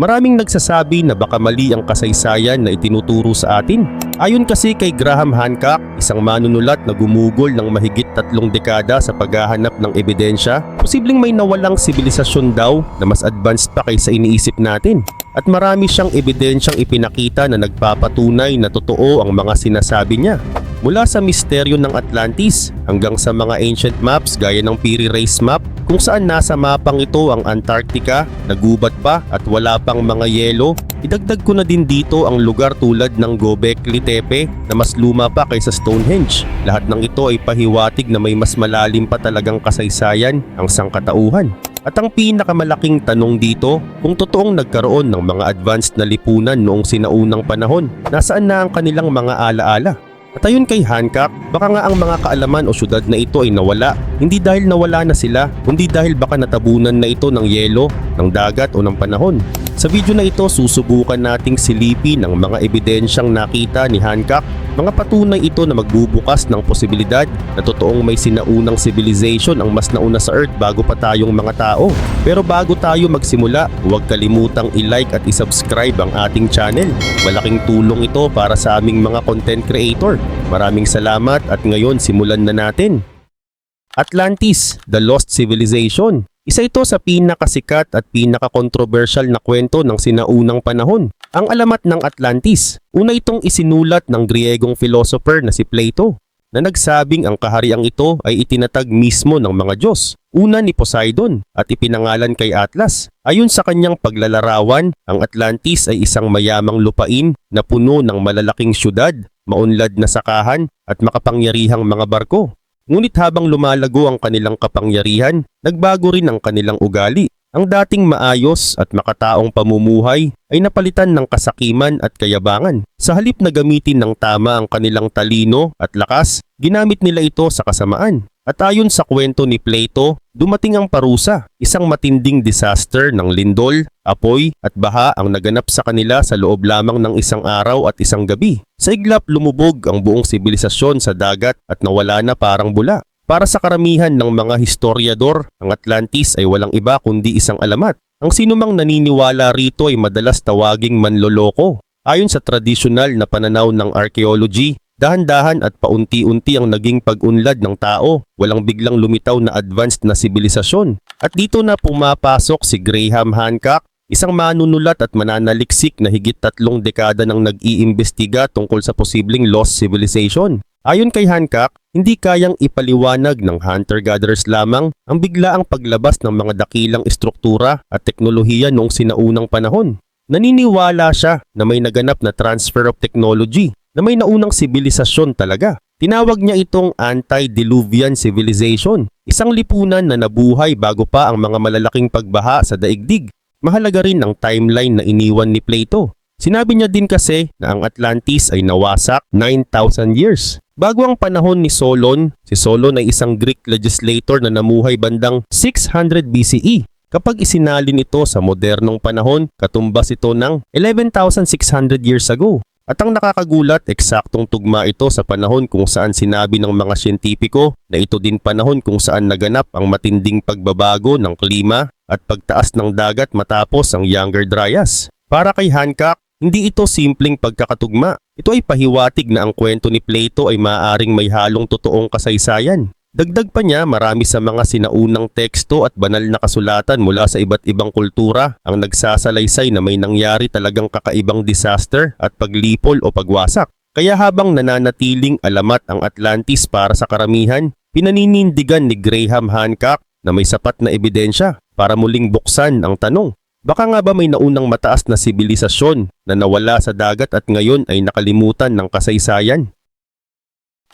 Maraming nagsasabi na baka mali ang kasaysayan na itinuturo sa atin. Ayon kasi kay Graham Hancock, isang manunulat na gumugol ng mahigit tatlong dekada sa paghahanap ng ebidensya, posibleng may nawalang sibilisasyon daw na mas advanced pa kaysa iniisip natin. At marami siyang ebidensyang ipinakita na nagpapatunay na totoo ang mga sinasabi niya. Mula sa misteryo ng Atlantis hanggang sa mga ancient maps gaya ng Piri Reis map kung saan nasa mapang ito ang Antarctica, nagubat pa at wala pang mga yelo, idagdag ko na din dito ang lugar tulad ng Gobekli Tepe na mas luma pa kaysa Stonehenge. Lahat ng ito ay pahiwatig na may mas malalim pa talagang kasaysayan ang sangkatauhan. At ang pinakamalaking tanong dito, kung totoong nagkaroon ng mga advanced na lipunan noong sinaunang panahon, nasaan na ang kanilang mga alaala? At ayon kay Hancock, baka nga ang mga kaalaman o syudad na ito ay nawala. Hindi dahil nawala na sila, kundi dahil baka natabunan na ito ng yelo, ng dagat o ng panahon. Sa video na ito, susubukan nating silipin ang mga ebidensyang nakita ni Hancock. Mga patunay ito na magbubukas ng posibilidad na totoong may sinaunang civilization ang mas nauna sa Earth bago pa tayong mga tao. Pero bago tayo magsimula, huwag kalimutang i-like at i-subscribe ang ating channel. Malaking tulong ito para sa aming mga content creator. Maraming salamat at ngayon simulan na natin. Atlantis, the Lost Civilization. Isa ito sa pinakasikat at pinaka-controversial na kwento ng sinaunang panahon. Ang alamat ng Atlantis, una itong isinulat ng Griegong philosopher na si Plato na nagsabing ang kahariang ito ay itinatag mismo ng mga Diyos. Una ni Poseidon at ipinangalan kay Atlas. Ayon sa kanyang paglalarawan, ang Atlantis ay isang mayamang lupain na puno ng malalaking syudad, maunlad na sakahan at makapangyarihang mga barko. Ngunit habang lumalago ang kanilang kapangyarihan, nagbago rin ang kanilang ugali. Ang dating maayos at makataong pamumuhay ay napalitan ng kasakiman at kayabangan. Sa halip na gamitin ng tama ang kanilang talino at lakas, ginamit nila ito sa kasamaan. At ayon sa kwento ni Plato, dumating ang parusa, isang matinding disaster ng lindol, apoy at baha ang naganap sa kanila sa loob lamang ng isang araw at isang gabi. Sa iglap lumubog ang buong sibilisasyon sa dagat at nawala na parang bula. Para sa karamihan ng mga historiador, ang Atlantis ay walang iba kundi isang alamat. Ang sinumang naniniwala rito ay madalas tawaging manloloko. Ayon sa tradisyonal na pananaw ng archaeology, dahan-dahan at paunti-unti ang naging pag-unlad ng tao, walang biglang lumitaw na advanced na sibilisasyon. At dito na pumapasok si Graham Hancock, isang manunulat at mananaliksik na higit tatlong dekada nang nag-iimbestiga tungkol sa posibleng lost civilization. Ayon kay Hancock, hindi kayang ipaliwanag ng hunter-gatherers lamang ang biglaang paglabas ng mga dakilang estruktura at teknolohiya noong sinaunang panahon. Naniniwala siya na may naganap na transfer of technology na may naunang sibilisasyon talaga. Tinawag niya itong antediluvian civilization, isang lipunan na nabuhay bago pa ang mga malalaking pagbaha sa daigdig. Mahalaga rin ang timeline na iniwan ni Plato. Sinabi niya din kasi na ang Atlantis ay nawasak 9,000 years. Bago ang panahon ni Solon, si Solon ay isang Greek legislator na namuhay bandang 600 BCE. Kapag isinalin ito sa modernong panahon, katumbas ito ng 11,600 years ago. At ang nakakagulat, eksaktong tugma ito sa panahon kung saan sinabi ng mga siyentipiko na ito din panahon kung saan naganap ang matinding pagbabago ng klima at pagtaas ng dagat matapos ang Younger Dryas. Para kay Hancock, hindi ito simpleng pagkakatugma. Ito ay pahiwatig na ang kwento ni Plato ay maaaring may halong totoong kasaysayan. Dagdag pa niya marami sa mga sinaunang teksto at banal na kasulatan mula sa iba't ibang kultura ang nagsasalaysay na may nangyari talagang kakaibang disaster at paglipol o pagwasak. Kaya habang nananatiling alamat ang Atlantis para sa karamihan, pinaninindigan ni Graham Hancock na may sapat na ebidensya para muling buksan ang tanong. Baka nga ba may naunang mataas na sibilisasyon na nawala sa dagat at ngayon ay nakalimutan ng kasaysayan?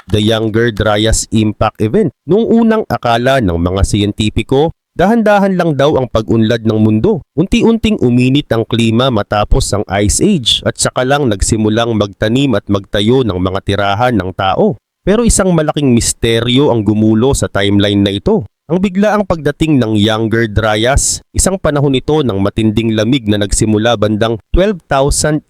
The Younger Dryas Impact Event. Noong unang akala ng mga siyentipiko, dahan-dahan lang daw ang pag-unlad ng mundo. Unti-unting uminit ang klima matapos ang Ice Age at saka lang nagsimulang magtanim at magtayo ng mga tirahan ng tao. Pero isang malaking misteryo ang gumulo sa timeline na ito. Ang biglaang pagdating ng Younger Dryas, isang panahon ito ng matinding lamig na nagsimula bandang 12,800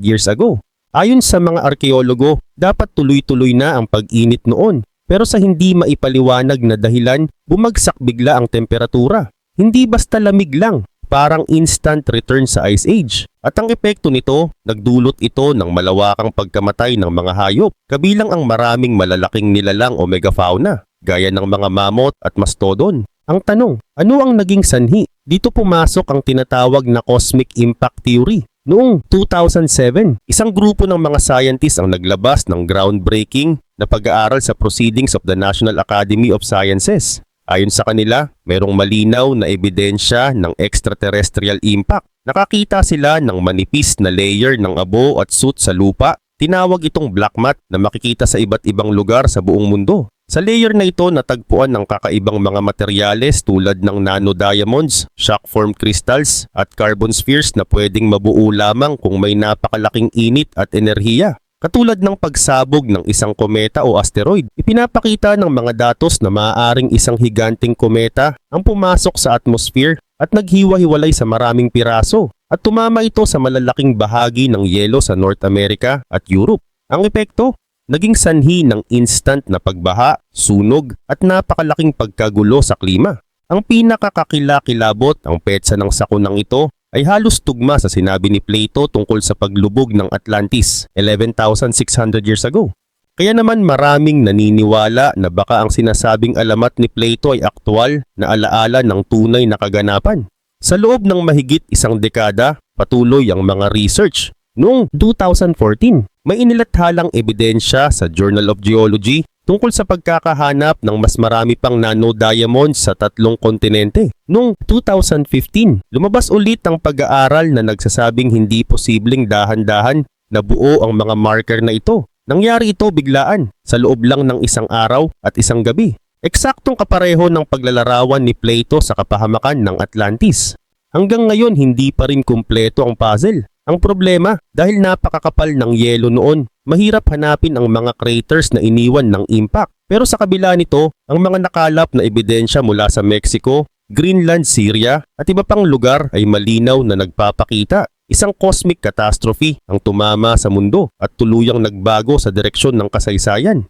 years ago. Ayon sa mga arkeologo, dapat tuloy-tuloy na ang pag-init noon. Pero sa hindi maipaliwanag na dahilan, bumagsak bigla ang temperatura. Hindi basta lamig lang, parang instant return sa Ice Age. At ang epekto nito, nagdulot ito ng malawakang pagkamatay ng mga hayop, kabilang ang maraming malalaking nilalang o megafauna, gaya ng mga mammoth at mastodon. Ang tanong, ano ang naging sanhi? Dito pumasok ang tinatawag na cosmic impact theory. Noong 2007, isang grupo ng mga scientists ang naglabas ng groundbreaking na pag-aaral sa Proceedings of the National Academy of Sciences. Ayon sa kanila, merong malinaw na ebidensya ng extraterrestrial impact. Nakakita sila ng manipis na layer ng abo at soot sa lupa. Tinawag itong black mat na makikita sa iba't ibang lugar sa buong mundo. Sa layer na ito natagpuan ng kakaibang mga materyales tulad ng nanodiamonds, shock-formed crystals at carbon spheres na pwedeng mabuo lamang kung may napakalaking init at enerhiya. Katulad ng pagsabog ng isang kometa o asteroid, ipinapakita ng mga datos na maaaring isang higanting kometa ang pumasok sa atmosphere at naghiwa-hiwalay sa maraming piraso at tumama ito sa malalaking bahagi ng yelo sa North America at Europe. Ang epekto, naging sanhi ng instant na pagbaha, sunog at napakalaking pagkagulo sa klima. Ang pinakakakilakilabot ang petsa ng sakunang ito ay halos tugma sa sinabi ni Plato tungkol sa paglubog ng Atlantis 11,600 years ago. Kaya naman maraming naniniwala na baka ang sinasabing alamat ni Plato ay aktwal na alaala ng tunay na kaganapan. Sa loob ng mahigit isang dekada, patuloy ang mga research. Noong 2014, may inilathalang ebidensya sa Journal of Geology tungkol sa pagkakahanap ng mas marami pang nanodiamonds sa tatlong kontinente. Noong 2015, lumabas ulit ang pag-aaral na nagsasabing hindi posibleng dahan-dahan na buo ang mga marker na ito. Nangyari ito biglaan sa loob lang ng isang araw at isang gabi. Eksaktong kapareho ng paglalarawan ni Plato sa kapahamakan ng Atlantis. Hanggang ngayon hindi pa rin kumpleto ang puzzle. Ang problema, dahil napakakapal ng yelo noon, mahirap hanapin ang mga craters na iniwan ng impact. Pero sa kabila nito, ang mga nakalap na ebidensya mula sa Mexico, Greenland, Syria at iba pang lugar ay malinaw na nagpapakita. Isang cosmic catastrophe ang tumama sa mundo at tuluyang nagbago sa direksyon ng kasaysayan.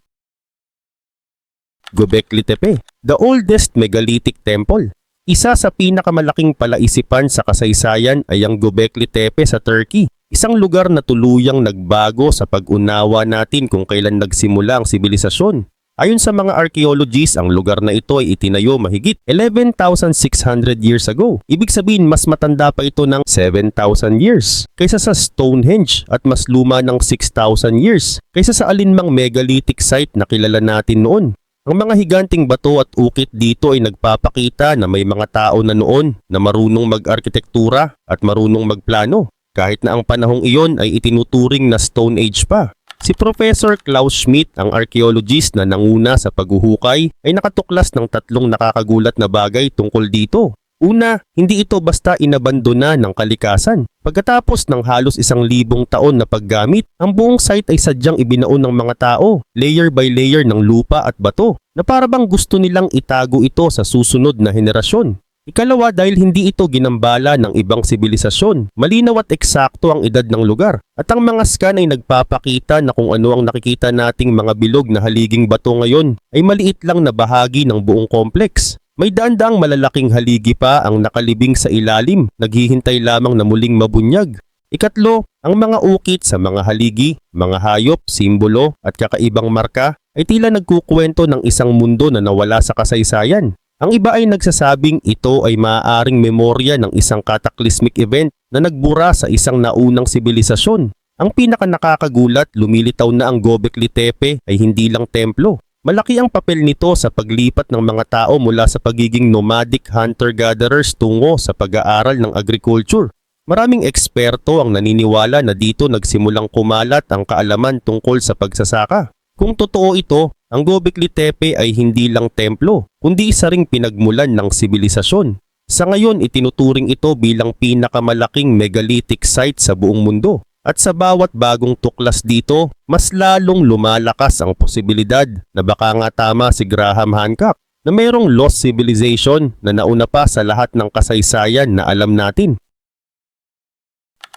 Göbekli Tepe, the oldest megalithic temple. Isa sa pinakamalaking palaisipan sa kasaysayan ay ang Göbekli Tepe sa Turkey. Isang lugar na tuluyang nagbago sa pag-unawa natin kung kailan nagsimula ang sibilisasyon. Ayon sa mga archaeologists, ang lugar na ito ay itinayo mahigit 11,600 years ago. Ibig sabihin, mas matanda pa ito ng 7,000 years kaysa sa Stonehenge at mas luma ng 6,000 years kaysa sa alinmang megalithic site na kilala natin noon. Ang mga higanting bato at ukit dito ay nagpapakita na may mga tao na noon na marunong mag-arkitektura at marunong magplano kahit na ang panahong iyon ay itinuturing na Stone Age pa. Si Professor Klaus Schmidt, ang archaeologist na nanguna sa paghuhukay, ay nakatuklas ng tatlong nakakagulat na bagay tungkol dito. Una, hindi ito basta inabandona ng kalikasan. Pagkatapos ng halos isang libong taon na paggamit, ang buong site ay sadyang ibinaon ng mga tao, layer by layer ng lupa at bato, na para bang gusto nilang itago ito sa susunod na henerasyon. Ikalawa dahil hindi ito ginambala ng ibang sibilisasyon, malinaw at eksakto ang edad ng lugar. At ang mga scan ay nagpapakita na kung ano ang nakikita nating mga bilog na haliging bato ngayon ay maliit lang na bahagi ng buong kompleks. May daan-daang malalaking haligi pa ang nakalibing sa ilalim, naghihintay lamang na muling mabunyag. Ikatlo, ang mga ukit sa mga haligi, mga hayop, simbolo at kakaibang marka ay tila nagkukwento ng isang mundo na nawala sa kasaysayan. Ang iba ay nagsasabing ito ay maaaring memorya ng isang cataclysmic event na nagbura sa isang naunang sibilisasyon. Ang pinaka nakakagulat, lumilitaw na ang Gobekli Tepe ay hindi lang templo. Malaki ang papel nito sa paglipat ng mga tao mula sa pagiging nomadic hunter-gatherers tungo sa pag-aaral ng agriculture. Maraming eksperto ang naniniwala na dito nagsimulang kumalat ang kaalaman tungkol sa pagsasaka. Kung totoo ito, ang Gobekli Tepe ay hindi lang templo, kundi isa ring pinagmulan ng sibilisasyon. Sa ngayon, itinuturing ito bilang pinakamalaking megalithic site sa buong mundo. At sa bawat bagong tuklas dito, mas lalong lumalakas ang posibilidad na baka nga tama si Graham Hancock na mayroong lost civilization na nauna pa sa lahat ng kasaysayan na alam natin.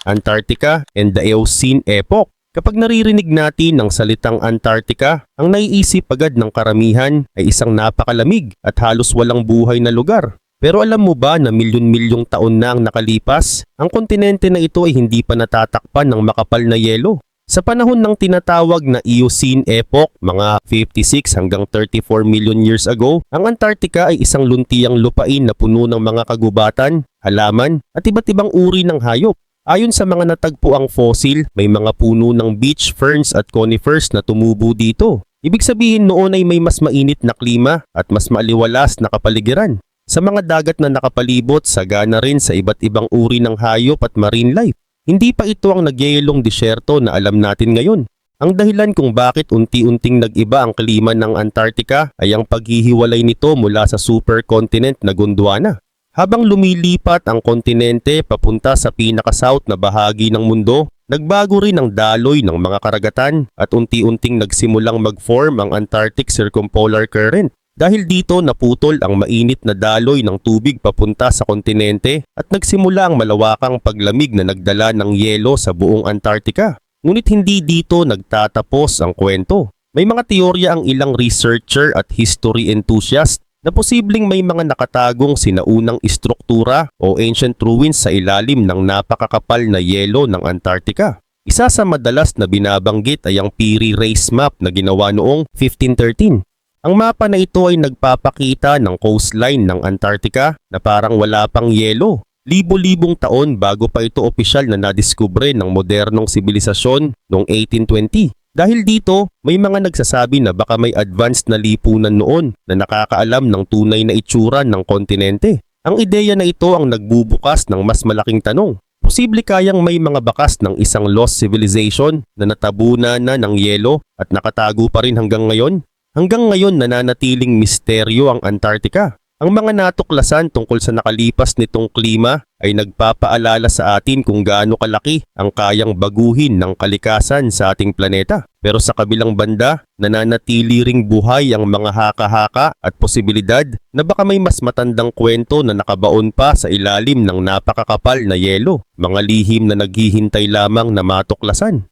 Antarctica and the Eocene Epoch Kapag naririnig natin ang salitang Antarctica, ang naiisip agad ng karamihan ay isang napakalamig at halos walang buhay na lugar. Pero alam mo ba na milyon-milyong taon na ang nakalipas? Ang kontinente na ito ay hindi pa natatakpan ng makapal na yelo. Sa panahon ng tinatawag na Eocene epoch, mga 56 hanggang 34 million years ago, ang Antarctica ay isang luntiang lupain na puno ng mga kagubatan, halaman, at iba't ibang uri ng hayop. Ayon sa mga natagpuang fossil, may mga puno ng beach ferns at conifers na tumubo dito. Ibig sabihin noon ay may mas mainit na klima at mas maaliwalas na kapaligiran. Sa mga dagat na nakapalibot, sagana rin sa iba't ibang uri ng hayop at marine life. Hindi pa ito ang nagyayelong disyerto na alam natin ngayon. Ang dahilan kung bakit unti-unting nag-iba ang klima ng Antarctica ay ang paghihiwalay nito mula sa supercontinent na Gondwana. Habang lumilipat ang kontinente papunta sa pinaka-south na bahagi ng mundo, nagbago rin ang daloy ng mga karagatan at unti-unting nagsimulang mag-form ang Antarctic Circumpolar Current. Dahil dito naputol ang mainit na daloy ng tubig papunta sa kontinente at nagsimula ang malawakang paglamig na nagdala ng yelo sa buong Antarctica. Ngunit hindi dito nagtatapos ang kwento. May mga teorya ang ilang researcher at history enthusiast na posibleng may mga nakatagong sinaunang istruktura o ancient ruins sa ilalim ng napakakapal na yelo ng Antarctica. Isa sa madalas na binabanggit ay ang Peary Race Map na ginawa noong 1513 ang mapa na ito ay nagpapakita ng coastline ng Antarctica na parang wala pang yelo. Libo-libong taon bago pa ito opisyal na nadiskubre ng modernong sibilisasyon noong 1820. Dahil dito, may mga nagsasabi na baka may advanced na lipunan noon na nakakaalam ng tunay na itsura ng kontinente. Ang ideya na ito ang nagbubukas ng mas malaking tanong. Posible kayang may mga bakas ng isang lost civilization na natabunan na ng yelo at nakatago pa rin hanggang ngayon? Hanggang ngayon nananatiling misteryo ang Antarctica. Ang mga natuklasan tungkol sa nakalipas nitong klima ay nagpapaalala sa atin kung gaano kalaki ang kayang baguhin ng kalikasan sa ating planeta. Pero sa kabilang banda, nananatili ring buhay ang mga haka-haka at posibilidad na baka may mas matandang kwento na nakabaon pa sa ilalim ng napakakapal na yelo, mga lihim na naghihintay lamang na matuklasan.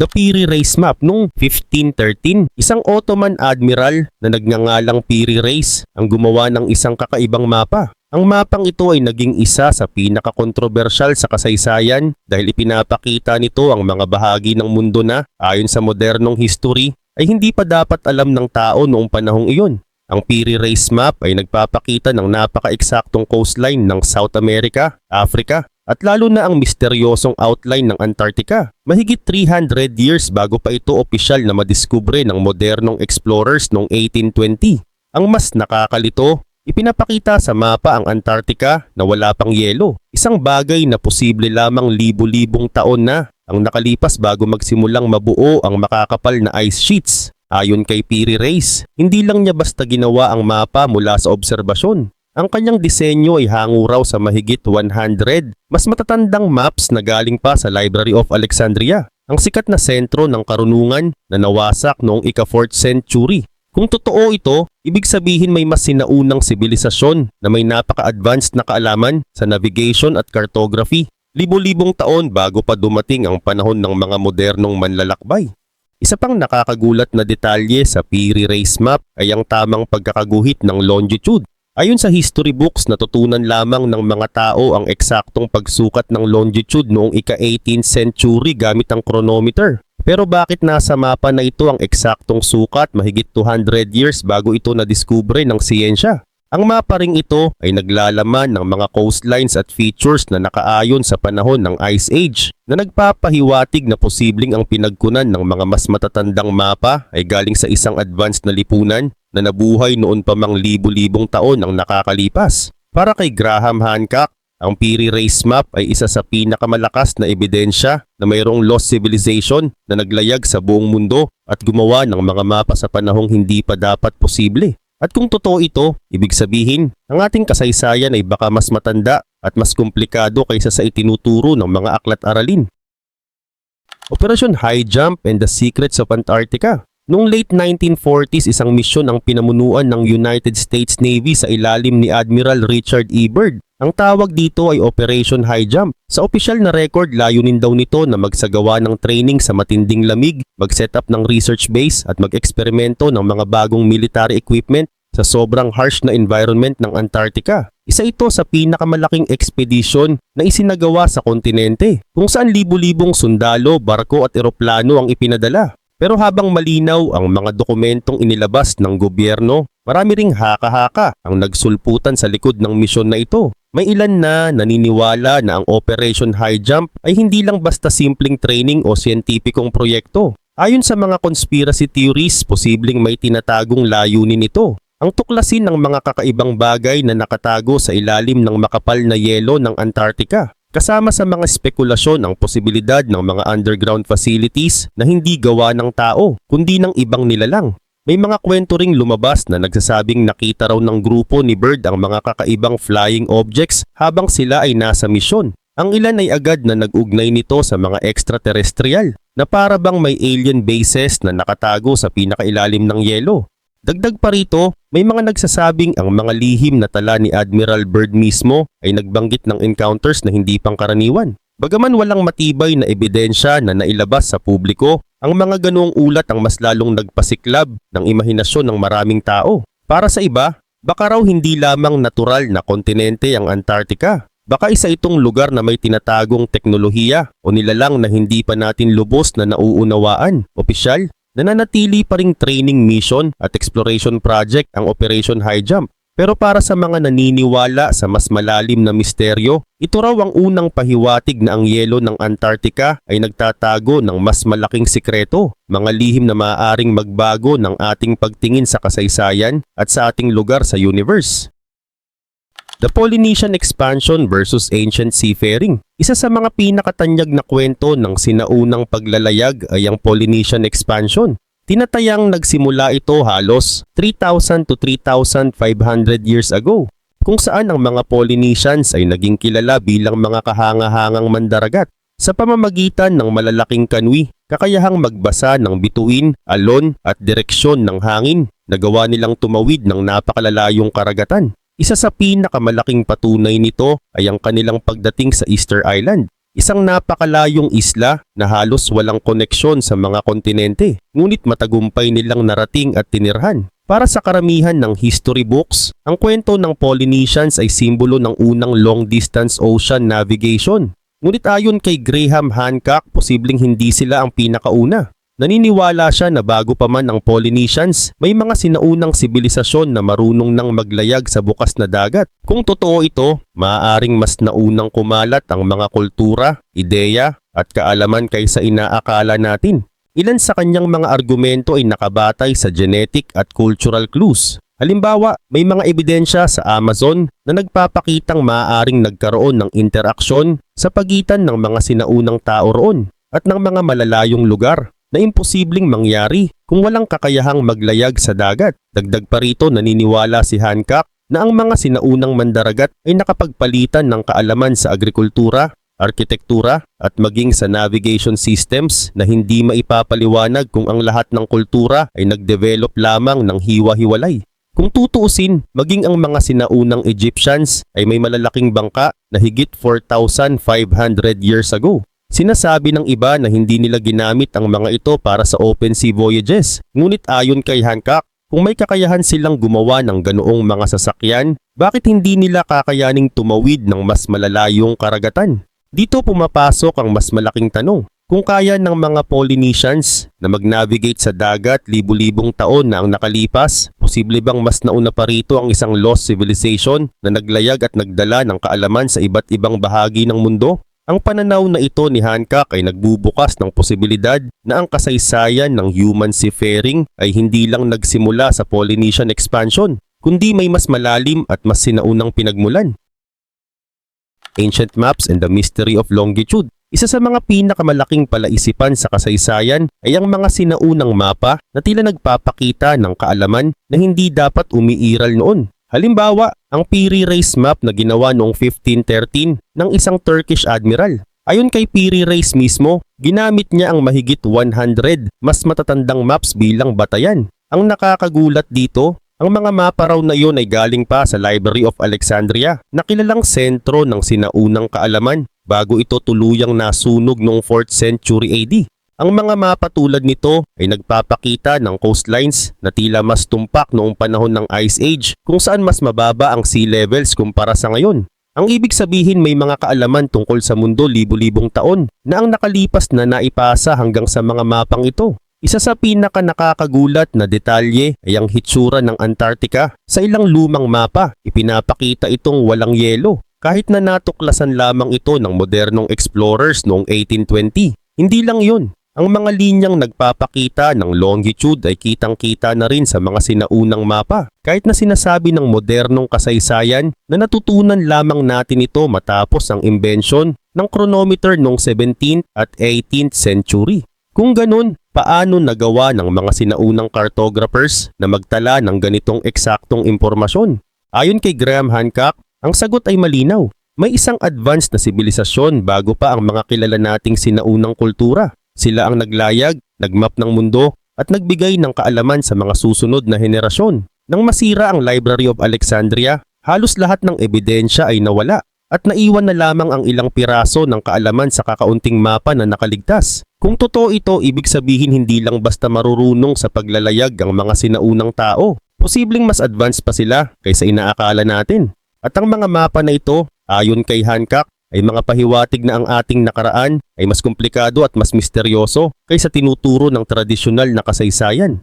The Piri Race Map noong 1513. Isang Ottoman admiral na nagngangalang Piri Race ang gumawa ng isang kakaibang mapa. Ang mapang ito ay naging isa sa pinakakontrobersyal sa kasaysayan dahil ipinapakita nito ang mga bahagi ng mundo na ayon sa modernong history ay hindi pa dapat alam ng tao noong panahong iyon. Ang Piri Race Map ay nagpapakita ng napaka-eksaktong coastline ng South America, Africa, at lalo na ang misteryosong outline ng Antarctica. Mahigit 300 years bago pa ito opisyal na madiskubre ng modernong explorers noong 1820. Ang mas nakakalito, ipinapakita sa mapa ang Antarctica na wala pang yelo. Isang bagay na posible lamang libu-libong taon na ang nakalipas bago magsimulang mabuo ang makakapal na ice sheets. Ayon kay Piri Race, hindi lang niya basta ginawa ang mapa mula sa obserbasyon. Ang kanyang disenyo ay hango raw sa mahigit 100 mas matatandang maps na galing pa sa Library of Alexandria, ang sikat na sentro ng karunungan na nawasak noong ika-4th century. Kung totoo ito, ibig sabihin may mas sinaunang sibilisasyon na may napaka-advanced na kaalaman sa navigation at cartography, libo-libong taon bago pa dumating ang panahon ng mga modernong manlalakbay. Isa pang nakakagulat na detalye sa Piri Race Map ay ang tamang pagkakaguhit ng longitude Ayon sa history books, natutunan lamang ng mga tao ang eksaktong pagsukat ng longitude noong ika-18th century gamit ang chronometer. Pero bakit nasa mapa na ito ang eksaktong sukat mahigit 200 years bago ito nadiskubre ng siyensya? Ang mapa ring ito ay naglalaman ng mga coastlines at features na nakaayon sa panahon ng Ice Age na nagpapahiwatig na posibleng ang pinagkunan ng mga mas matatandang mapa ay galing sa isang advanced na lipunan na nabuhay noon pa mang libu-libong taon ang nakakalipas. Para kay Graham Hancock, ang Piri Race Map ay isa sa pinakamalakas na ebidensya na mayroong lost civilization na naglayag sa buong mundo at gumawa ng mga mapa sa panahong hindi pa dapat posible. At kung totoo ito, ibig sabihin, ang ating kasaysayan ay baka mas matanda at mas komplikado kaysa sa itinuturo ng mga aklat aralin. Operation High Jump and the Secrets of Antarctica Noong late 1940s, isang misyon ang pinamunuan ng United States Navy sa ilalim ni Admiral Richard E. Byrd. Ang tawag dito ay Operation High Jump. Sa opisyal na record, layunin daw nito na magsagawa ng training sa matinding lamig, mag-set up ng research base at mag-eksperimento ng mga bagong military equipment sa sobrang harsh na environment ng Antarctica. Isa ito sa pinakamalaking ekspedisyon na isinagawa sa kontinente kung saan libu-libong sundalo, barko at eroplano ang ipinadala. Pero habang malinaw ang mga dokumentong inilabas ng gobyerno, marami ring haka-haka ang nagsulputan sa likod ng misyon na ito. May ilan na naniniwala na ang Operation High Jump ay hindi lang basta simpleng training o siyentipikong proyekto. Ayon sa mga conspiracy theories, posibleng may tinatagong layunin ito. Ang tuklasin ng mga kakaibang bagay na nakatago sa ilalim ng makapal na yelo ng Antarctica. Kasama sa mga spekulasyon ang posibilidad ng mga underground facilities na hindi gawa ng tao, kundi ng ibang nilalang. May mga kwento ring lumabas na nagsasabing nakita raw ng grupo ni Bird ang mga kakaibang flying objects habang sila ay nasa misyon. Ang ilan ay agad na nag-ugnay nito sa mga extraterrestrial na para bang may alien bases na nakatago sa pinakailalim ng yelo. Dagdag pa rito, may mga nagsasabing ang mga lihim na tala ni Admiral Byrd mismo ay nagbanggit ng encounters na hindi pangkaraniwan. Bagaman walang matibay na ebidensya na nailabas sa publiko, ang mga ganoong ulat ang mas lalong nagpasiklab ng imahinasyon ng maraming tao. Para sa iba, baka raw hindi lamang natural na kontinente ang Antarctica. Baka isa itong lugar na may tinatagong teknolohiya o nilalang na hindi pa natin lubos na nauunawaan. Opisyal, nananatili pa ring training mission at exploration project ang Operation High Jump. Pero para sa mga naniniwala sa mas malalim na misteryo, ito raw ang unang pahiwatig na ang yelo ng Antarctica ay nagtatago ng mas malaking sikreto, mga lihim na maaaring magbago ng ating pagtingin sa kasaysayan at sa ating lugar sa universe. The Polynesian Expansion versus Ancient Seafaring. Isa sa mga pinakatanyag na kwento ng sinaunang paglalayag ay ang Polynesian Expansion. Tinatayang nagsimula ito halos 3,000 to 3,500 years ago, kung saan ang mga Polynesians ay naging kilala bilang mga kahanga-hangang mandaragat sa pamamagitan ng malalaking kanwi, kakayahang magbasa ng bituin, alon at direksyon ng hangin. Nagawa nilang tumawid ng napakalalayong karagatan. Isa sa pinakamalaking patunay nito ay ang kanilang pagdating sa Easter Island, isang napakalayong isla na halos walang koneksyon sa mga kontinente, ngunit matagumpay nilang narating at tinirhan. Para sa karamihan ng history books, ang kwento ng Polynesians ay simbolo ng unang long-distance ocean navigation. Ngunit ayon kay Graham Hancock, posibleng hindi sila ang pinakauna. Naniniwala siya na bago pa man ang Polynesians, may mga sinaunang sibilisasyon na marunong nang maglayag sa bukas na dagat. Kung totoo ito, maaaring mas naunang kumalat ang mga kultura, ideya at kaalaman kaysa inaakala natin. Ilan sa kanyang mga argumento ay nakabatay sa genetic at cultural clues. Halimbawa, may mga ebidensya sa Amazon na nagpapakitang maaaring nagkaroon ng interaksyon sa pagitan ng mga sinaunang tao roon at ng mga malalayong lugar na imposibleng mangyari kung walang kakayahang maglayag sa dagat. Dagdag pa rito naniniwala si Hancock na ang mga sinaunang mandaragat ay nakapagpalitan ng kaalaman sa agrikultura, arkitektura at maging sa navigation systems na hindi maipapaliwanag kung ang lahat ng kultura ay nagdevelop lamang ng hiwa-hiwalay. Kung tutuusin, maging ang mga sinaunang Egyptians ay may malalaking bangka na higit 4,500 years ago. Sinasabi ng iba na hindi nila ginamit ang mga ito para sa open sea voyages. Ngunit ayon kay Hancock, kung may kakayahan silang gumawa ng ganoong mga sasakyan, bakit hindi nila kakayaning tumawid ng mas malalayong karagatan? Dito pumapasok ang mas malaking tanong. Kung kaya ng mga Polynesians na mag-navigate sa dagat libu-libong taon na ang nakalipas, posible bang mas nauna pa rito ang isang lost civilization na naglayag at nagdala ng kaalaman sa iba't ibang bahagi ng mundo? Ang pananaw na ito ni Hancock ay nagbubukas ng posibilidad na ang kasaysayan ng human seafaring ay hindi lang nagsimula sa Polynesian expansion, kundi may mas malalim at mas sinaunang pinagmulan. Ancient Maps and the Mystery of Longitude Isa sa mga pinakamalaking palaisipan sa kasaysayan ay ang mga sinaunang mapa na tila nagpapakita ng kaalaman na hindi dapat umiiral noon. Halimbawa, ang Piri Race map na ginawa noong 1513 ng isang Turkish admiral. Ayon kay Piri Race mismo, ginamit niya ang mahigit 100 mas matatandang maps bilang batayan. Ang nakakagulat dito, ang mga mapa raw na iyon ay galing pa sa Library of Alexandria na kilalang sentro ng sinaunang kaalaman bago ito tuluyang nasunog noong 4th century AD. Ang mga mapa tulad nito ay nagpapakita ng coastlines na tila mas tumpak noong panahon ng Ice Age kung saan mas mababa ang sea levels kumpara sa ngayon. Ang ibig sabihin may mga kaalaman tungkol sa mundo libu-libong taon na ang nakalipas na naipasa hanggang sa mga mapang ito. Isa sa pinaka nakakagulat na detalye ay ang hitsura ng Antarctica. Sa ilang lumang mapa, ipinapakita itong walang yelo kahit na natuklasan lamang ito ng modernong explorers noong 1820. Hindi lang yun, ang mga linyang nagpapakita ng longitude ay kitang-kita na rin sa mga sinaunang mapa. Kahit na sinasabi ng modernong kasaysayan na natutunan lamang natin ito matapos ang invention ng chronometer noong 17th at 18th century. Kung ganun, paano nagawa ng mga sinaunang cartographers na magtala ng ganitong eksaktong impormasyon? Ayon kay Graham Hancock, ang sagot ay malinaw. May isang advanced na sibilisasyon bago pa ang mga kilala nating sinaunang kultura. Sila ang naglayag, nagmap ng mundo, at nagbigay ng kaalaman sa mga susunod na henerasyon. Nang masira ang Library of Alexandria, halos lahat ng ebidensya ay nawala at naiwan na lamang ang ilang piraso ng kaalaman sa kakaunting mapa na nakaligtas. Kung totoo ito, ibig sabihin hindi lang basta marurunong sa paglalayag ang mga sinaunang tao. Posibleng mas advanced pa sila kaysa inaakala natin. At ang mga mapa na ito, ayon kay Hancock, ay mga pahiwatig na ang ating nakaraan ay mas komplikado at mas misteryoso kaysa tinuturo ng tradisyonal na kasaysayan.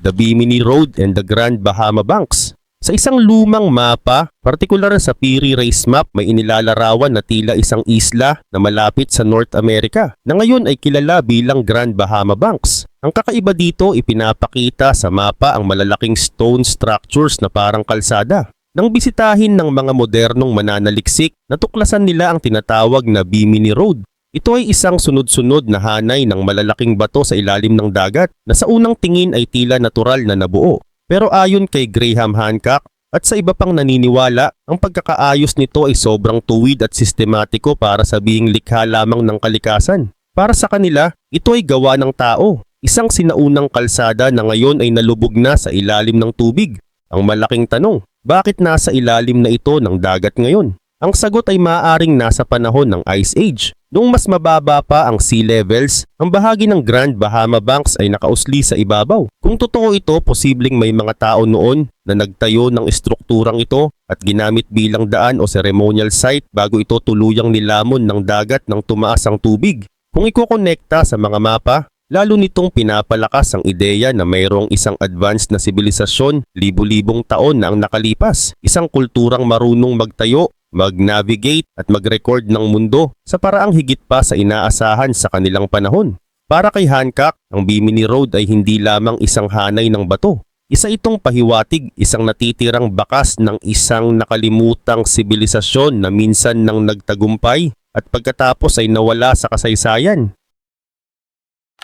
The Bimini Road and the Grand Bahama Banks Sa isang lumang mapa, partikular sa Piri Race Map, may inilalarawan na tila isang isla na malapit sa North America na ngayon ay kilala bilang Grand Bahama Banks. Ang kakaiba dito ipinapakita sa mapa ang malalaking stone structures na parang kalsada. Nang bisitahin ng mga modernong mananaliksik, natuklasan nila ang tinatawag na Bimini Road. Ito ay isang sunod-sunod na hanay ng malalaking bato sa ilalim ng dagat na sa unang tingin ay tila natural na nabuo. Pero ayon kay Graham Hancock at sa iba pang naniniwala, ang pagkakaayos nito ay sobrang tuwid at sistematiko para sabihing likha lamang ng kalikasan. Para sa kanila, ito ay gawa ng tao, isang sinaunang kalsada na ngayon ay nalubog na sa ilalim ng tubig. Ang malaking tanong, bakit nasa ilalim na ito ng dagat ngayon? Ang sagot ay maaaring nasa panahon ng Ice Age. Noong mas mababa pa ang sea levels, ang bahagi ng Grand Bahama Banks ay nakausli sa ibabaw. Kung totoo ito, posibleng may mga tao noon na nagtayo ng estrukturang ito at ginamit bilang daan o ceremonial site bago ito tuluyang nilamon ng dagat ng tumaas ang tubig. Kung ikokonekta sa mga mapa, Lalo nitong pinapalakas ang ideya na mayroong isang advanced na sibilisasyon libu-libong taon na ang nakalipas, isang kulturang marunong magtayo, mag-navigate at mag-record ng mundo sa paraang higit pa sa inaasahan sa kanilang panahon. Para kay Hancock, ang Bimini Road ay hindi lamang isang hanay ng bato. Isa itong pahiwatig, isang natitirang bakas ng isang nakalimutang sibilisasyon na minsan nang nagtagumpay at pagkatapos ay nawala sa kasaysayan.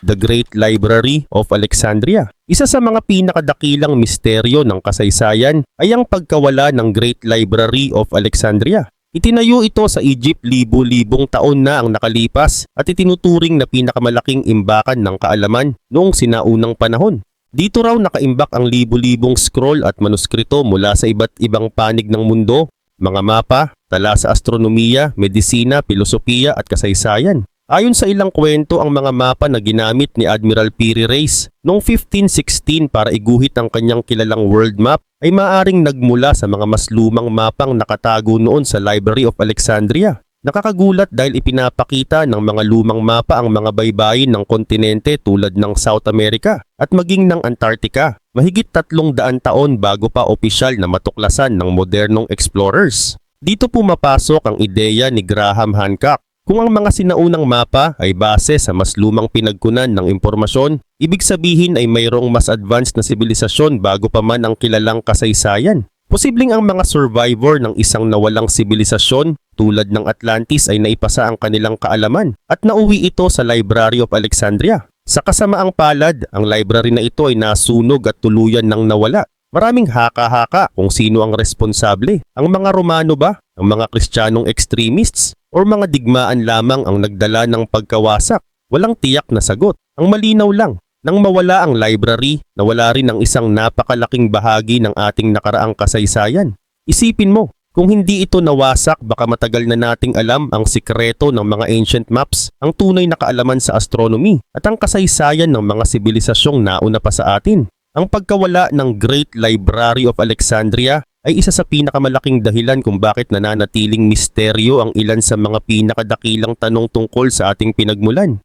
The Great Library of Alexandria. Isa sa mga pinakadakilang misteryo ng kasaysayan ay ang pagkawala ng Great Library of Alexandria. Itinayo ito sa Egypt libo-libong taon na ang nakalipas at itinuturing na pinakamalaking imbakan ng kaalaman noong sinaunang panahon. Dito raw nakaimbak ang libo-libong scroll at manuskrito mula sa iba't ibang panig ng mundo, mga mapa, tala sa astronomiya, medisina, filosofiya at kasaysayan. Ayon sa ilang kwento, ang mga mapa na ginamit ni Admiral Piri Reis noong 1516 para iguhit ang kanyang kilalang world map ay maaring nagmula sa mga mas lumang mapang nakatago noon sa Library of Alexandria. Nakakagulat dahil ipinapakita ng mga lumang mapa ang mga baybayin ng kontinente tulad ng South America at maging ng Antarctica, mahigit tatlong daan taon bago pa opisyal na matuklasan ng modernong explorers. Dito pumapasok ang ideya ni Graham Hancock kung ang mga sinaunang mapa ay base sa mas lumang pinagkunan ng impormasyon, ibig sabihin ay mayroong mas advanced na sibilisasyon bago pa man ang kilalang kasaysayan. Posibleng ang mga survivor ng isang nawalang sibilisasyon tulad ng Atlantis ay naipasa ang kanilang kaalaman at nauwi ito sa Library of Alexandria. Sa kasamaang palad, ang library na ito ay nasunog at tuluyan ng nawala. Maraming haka-haka kung sino ang responsable. Ang mga Romano ba? Ang mga Kristiyanong extremists? or mga digmaan lamang ang nagdala ng pagkawasak. Walang tiyak na sagot. Ang malinaw lang, nang mawala ang library, nawala rin ang isang napakalaking bahagi ng ating nakaraang kasaysayan. Isipin mo, Kung hindi ito nawasak, baka matagal na nating alam ang sikreto ng mga ancient maps, ang tunay na kaalaman sa astronomy, at ang kasaysayan ng mga sibilisasyong nauna pa sa atin. Ang pagkawala ng Great Library of Alexandria ay isa sa pinakamalaking dahilan kung bakit nananatiling misteryo ang ilan sa mga pinakadakilang tanong tungkol sa ating pinagmulan.